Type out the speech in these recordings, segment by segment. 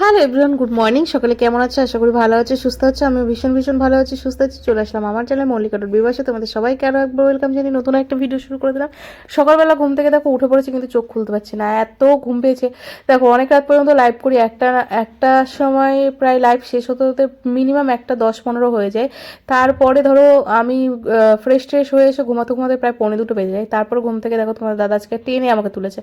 Hello everyone, good morning. সকালে কেমন আছে? আশা করি ভালো আছে, সুস্থ আছে। আমি ভীষণ ভীষণ ভালো আছি, সুস্থ আছি। চলে আসলাম আমার চ্যানেল মল্লিকাটোর বিবাসে তোমাদের সবাইকে আরও একবার ওয়েলকাম জানি নতুন একটা ভিডিও শুরু করে দিলাম। সকালবেলা ঘুম থেকে দেখো, উঠে পড়েছি কিন্তু চোখ খুলতে পারছি না। এত ঘুম পেয়েছে। দেখো, অনেক রাত পর্যন্ত লাইভ করি। একটা একটা সময় প্রায় লাইভ শেষ হতে হতে মিনিমাম একটা দশ পনেরো হয়ে যায়। তারপরে ধরো, আমি ফ্রেশ ট্রেশ হয়ে এসে ঘুমাতে ঘুমাতে প্রায় পৌনে দুটো বেজে যায়। তারপর ঘুম থেকে দেখো, তোমার দাদা আজকে টেনে আমাকে তুলেছে।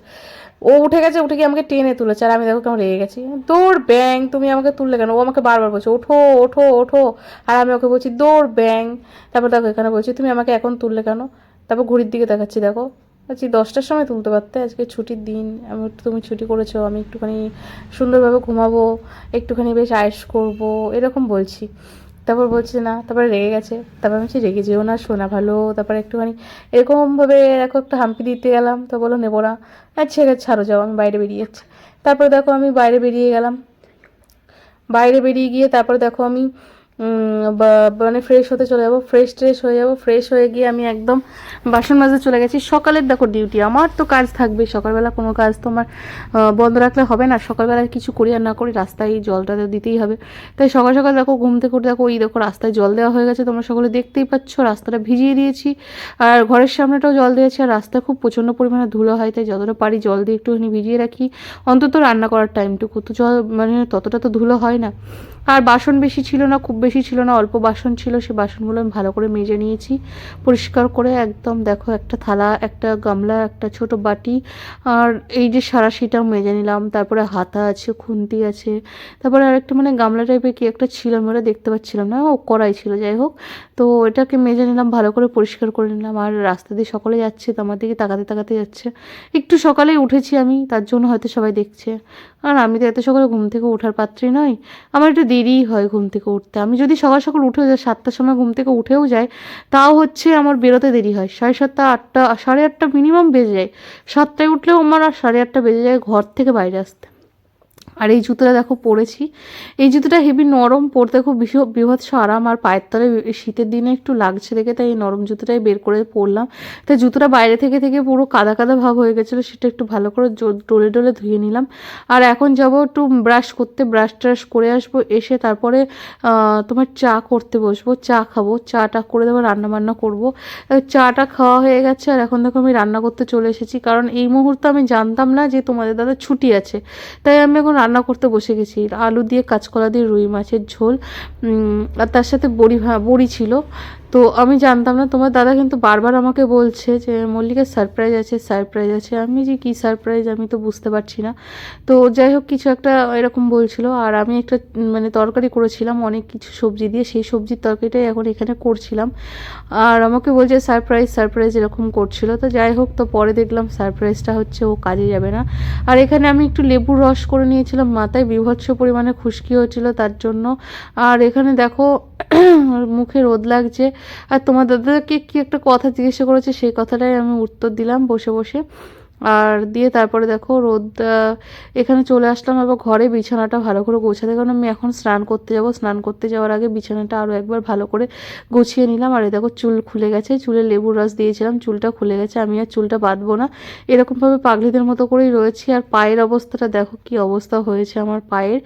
ও উঠে গেছে, উঠে গিয়ে আমাকে টেনে তুলেছে। আর আমি দেখো কেমন রেগে গেছি। দৌড় ব্যাং, তুমি আমাকে তুললে কেন? ও আমাকে বারবার বলছে, ওঠো ওঠো ওঠো। আর আমি ওকে বলছি, দৌড়, ব্যাং। তারপর দেখো এখানে বলছি, তুমি আমাকে এখন তুললে কেন? তারপর ঘড়ির দিকে দেখাচ্ছি, দেখো। বলছি দশটার সময় তুলতে পারতে, আজকে ছুটির দিন, আমি, তুমি ছুটি করেছ, আমি একটুখানি সুন্দরভাবে ঘুমাবো, একটুখানি বেশ আয়েস করব, এরকম বলছি। তারপর বলছে, না। তারপরে রেগে গেছে। তারপর আমি বলছি, রেগে যেও না, শোনা ভালো। তারপরে একটুখানি এরকমভাবে দেখো একটা হাম্পি দিতে গেলাম, তো বলো, নেব না। আর ছেড়ে ছাড়ো, যাও, আমি বাইরে বেরিয়ে যাচ্ছি। তারপরে দেখো, আমি বাইরে বেরিয়ে গেলাম। বাইরে বেরিয়ে গিয়ে তারপরে দেখো আমি উম, বা- মানে ফ্রেশ হতে চলে যাব ফ্রেশ ট্রেশ হয়ে যাব ফ্রেশ হয়ে গিয়ে আমি একদম বাসন মাজতে চলে গেছি। সকালের দেখো ডিউটি আমার তো কাজ থাকবে, সকালবেলা কোনো কাজ তো আমার বন্ধ রাখলে হবে না। সকালবেলা কিছু করি আর না করি, রাস্তায় জলটা তো দিতেই হবে। তাই সকাল সকাল দেখো ঘুম থেকে উঠে দেখো ওই দেখো রাস্তায় জল দেওয়া হয়ে গেছে, তোমরা সকলে দেখতেই পাচ্ছ, রাস্তাটা ভিজিয়ে দিয়েছি। আর ঘরের সামনেটাও জল দিয়েছি, আর রাস্তায় খুব প্রচণ্ড পরিমাণে ধুলো হয়, তাই যতটা পারি জল দিয়ে একটুখানি ভিজিয়ে রাখি। অন্তত রান্না করার টাইমটুকু তো জল মানে ততটা তো ধুলো হয় না। আর বাসন বেশি ছিল না, খুব বেশি ছিল না, অল্প বাসন ছিল সেই বাসনগুলো আমি ভালো করে মেজে নিয়েছি। পরিষ্কার করে একদম দেখো একটা থালা, একটা গামলা, একটা ছোট বাটি, আর এই যে সারাশিটাও মেজে নিলাম। তারপরে হাতা আছে, খুন্তি আছে, তারপরে আরেকটা মানে গামলা টাইপের কি একটা ছিল আমি ওটা দেখতে পাচ্ছিলাম না, ও করাই ছিল, যাই হোক। তো এটাকে মেজে নিলাম, ভালো করে পরিষ্কার করে নিলাম। আর রাস্তা দিয়ে সকলে যাচ্ছে, তো আমার দিকে তাকাতে তাকাতে যাচ্ছে। একটু সকালেই উঠেছি আমি, তার জন্য হয়তো সবাই দেখছে। আর আমি তো এত সকালে ঘুম থেকে ওঠার পাত্রী নয় আমার একটু দেরিই হয় ঘুম থেকে উঠতে। আমি যদি সকাল সকাল উঠেও যাই, সাতটার সময় ঘুম থেকে উঠেও যায় তাও হচ্ছে আমার বেরোতে দেরি হয়। সাড়ে সাতটা, আটটা, সাড়ে আটটা মিনিমাম বেজে যায়। সাতটায় উঠলেও আমার আর সাড়ে আটটা বেজে যায় ঘর থেকে বাইরে আসতে। আর এই জুতোটা দেখো পরেছি। এই জুতোটা হেভি নরম, পরতে খুব বিভৎস আরাম, আর পায়ের এই শীতের দিনে একটু লাগছে দেখে, তাই এই নরম জুতোটাই বের করে পরলাম। তাই জুতোটা বাইরে থেকে থেকে পুরো কাদা কাদা ভাব হয়ে গেছিল, সেটা একটু ভালো করে ডলে ডলে ধুয়ে নিলাম। আর এখন যাব একটু ব্রাশ করতে, ব্রাশ ট্রাশ করে আসব, এসে তারপরে তোমার চা করতে বসবো, চা খাব, চাটা করে দেবো রান্না বান্না করব। চাটা খাওয়া হয়ে গেছে, আর এখন দেখো আমি রান্না করতে চলে এসেছি, কারণ এই মুহূর্তে আমি জানতাম না যে তোমাদের দাদা ছুটি আছে। তাই আমি এখন রান্না করতে বসে গেছি। আলু দিয়ে কাঁচকলা দিয়ে রুই মাছের ঝোল আর তার সাথে বড়ি বড়ি ছিল। তো আমি জানতাম না, তোমার দাদা কিন্তু বারবার আমাকে বলছে যে মল্লিকার সারপ্রাইজ আছে সারপ্রাইজ আছে। আমি যে কী সারপ্রাইজ আমি তো বুঝতে পারছি না। তো যাই হোক, কিছু একটা এরকম বলছিল। আর আমি একটা মানে তরকারি করেছিলাম, অনেক কিছু সবজি দিয়ে। সেই সবজির তরকারিটাই এখন এখানে করছিলাম। আর আমাকে বলছে সারপ্রাইজ সারপ্রাইজ এরকম করছিল। তো যাই হোক, তো পরে দেখলাম সারপ্রাইজটা হচ্ছে, ও কাজে যাবে না। আর এখানে আমি একটু লেবুর রস করে নিয়েছিলাম। মাথায় বিভৎস পরিমাণে খুশকি হচ্ছিল তার জন্য। আর এখানে দেখো, মুখে রোদ লাগছে। আর তোমার দাদাকে কি একটা কথা জিজ্ঞাসা করেছে, সেই কথাটাই আমি উত্তর দিলাম। বসে বসে আর দিয়ে তারপরে দেখো রোদ এখানে চলে আসলাম আবার ঘরে। বিছানাটা ভালো করে গোছাতে, কারণ আমি এখন স্নান করতে যাব। স্নান করতে যাওয়ার আগে বিছানাটা আরও একবার ভালো করে গুছিয়ে নিলাম। আর দেখো চুল খুলে গেছে, চুলে লেবুর রস দিয়েছিলাম, চুলটা খুলে গেছে। আমি আর চুলটা বাঁধবো না। এরকমভাবে পাগলিদের মতো করেই রয়েছি। আর পায়ের অবস্থাটা দেখো কি অবস্থা হয়েছে আমার পায়ের।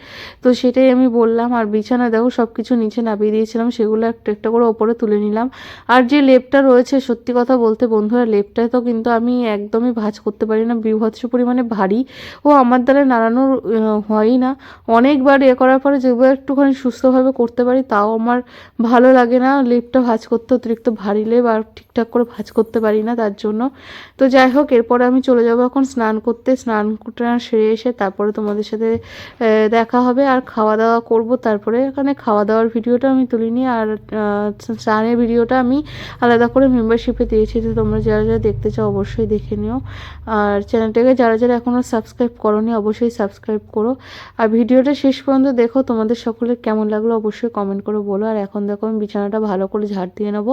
তো সেটাই আমি বললাম, আর বিছানা দেখো সব কিছু নিচে নামিয়ে দিয়েছিলাম। সেগুলো একটা একটা করে ওপরে তুলে নিলাম। আর যে লেপটা রয়েছে, সত্যি কথা বলতে বন্ধুরা, লেপটায় তো কিন্তু আমি একদমই ভাঁজ করতে পারি না বিভৎস পরিমাণে ভারী। ও আমার দ্বারা নাড়ানোর আহ, হয়ই না। অনেকবার এ করার পরে যেগুলো একটুখানি সুস্থভাবে করতে পারি তাও আমার ভালো লাগে না। লেপটা ভাঁজ করতে অতিরিক্ত ভারী লেপ আর ঠিকঠাক করে ভাঁজ করতে পারি না তার জন্য। তো যাই হোক এরপরে আমি চলে যাব এখন স্নান করতে। স্নান টান সেরে এসে তারপরে তোমাদের সাথে দেখা হবে আর খাওয়া দাওয়া করব। তারপরে এখানে খাওয়া দাওয়ার ভিডিওটা আমি তুলিনি আর স্নানের ভিডিওটা আমি আলাদা করে মেম্বারশিপে দিয়েছি। তো তোমরা যারা যারা দেখতে চাও অবশ্যই দেখে নিও। আর চ্যানেলটাকে যারা যারা এখনও সাবস্ক্রাইব করোনি, অবশ্যই সাবস্ক্রাইব করো। আর ভিডিওটা শেষ পর্যন্ত দেখো, তোমাদের সকলের কেমন লাগল অবশ্যই কমেন্ট করে বলো। আর এখন দেখো, আমি বিছানাটা ভালো করে ঝাড় দিয়ে নেব।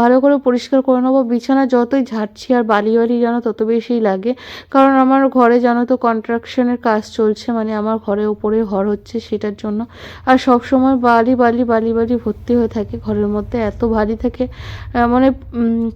ভালো করে পরিষ্কার করে নেব। বিছানা যতই ঝাড়ছি আর বালি বালি যেন তত বেশিই লাগে। কারণ আমার ঘরে জানো তো কন্ট্রাকশনের কাজ চলছে মানে আমার ঘরে উপরে ঘর হচ্ছে সেটার জন্য। আর সব সময় বালি বালি বালি বালি ভর্তি হয়ে থাকে ঘরের মধ্যে, এত ভারী থাকে। মানে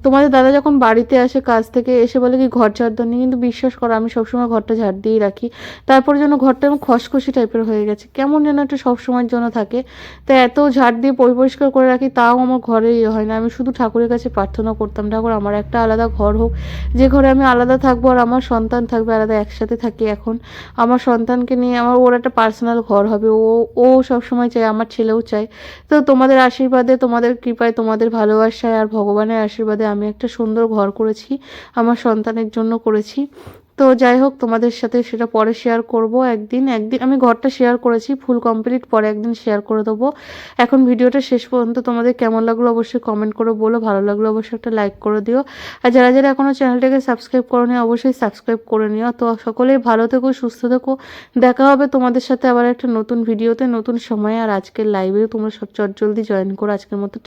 তোমাদের দাদা যখন বাড়িতে আসে কাজ থেকে, এসে বলে কি, ঘর চারদার নিয়ে রাখিনি কিন্তু বিশ্বাস করো, আমি সবসময় ঘরটা ঝাড় দিয়েই রাখি। তারপরে যেন ঘরটা আমি খসখসি টাইপের হয়ে গেছে। কেমন যেন একটা সবসময়ের জন্য থাকে। তো এত ঝাড় দিয়ে পরি পরিষ্কার করে রাখি, তাও আমার ঘরে ইয়ে হয় না। আমি শুধু ঠাকুরের কাছে প্রার্থনা করতাম, ঠাকুর, আমার একটা আলাদা ঘর হোক। যে ঘরে আমি আলাদা থাকব আর আমার সন্তান থাকবে, আলাদা একসাথে থাকি এখন। আমার সন্তানকে নিয়ে আমার, ওর একটা পার্সোনাল ঘর হবে। ও ও সবসময় চায়, আমার ছেলেও চায়। তো তোমাদের আশীর্বাদে, তোমাদের কৃপায়, তোমাদের ভালোবাসায় আর ভগবানের আশীর্বাদে আমি একটা সুন্দর ঘর করেছি। আমার সন্তানের জন্য করেছি। তো যাই হোক, তোমাদের সাথে সেটা পরে শেয়ার করব একদিন একদিন আমি ঘরটা শেয়ার করেছি ফুল কমপ্লিট পরে একদিন শেয়ার করে দেবো। এখন ভিডিওটা শেষ পর্যন্ত তোমাদের কেমন লাগল অবশ্যই কমেন্ট করে বলো, ভালো লাগল অবশ্যই একটা লাইক করে দিও। আর যারা যারা এখনও চ্যানেলটাকে সাবস্ক্রাইব করে নিও অবশ্যই সাবস্ক্রাইব করে নিও। তো সকলেই ভালো থেকো, সুস্থ থেকো। দেখা হবে তোমাদের সাথে আবার একটা নতুন ভিডিওতে নতুন সময়ে। আর আজকের লাইভেও তোমরা সব চটজলদি জয়েন করো। আজকের মতো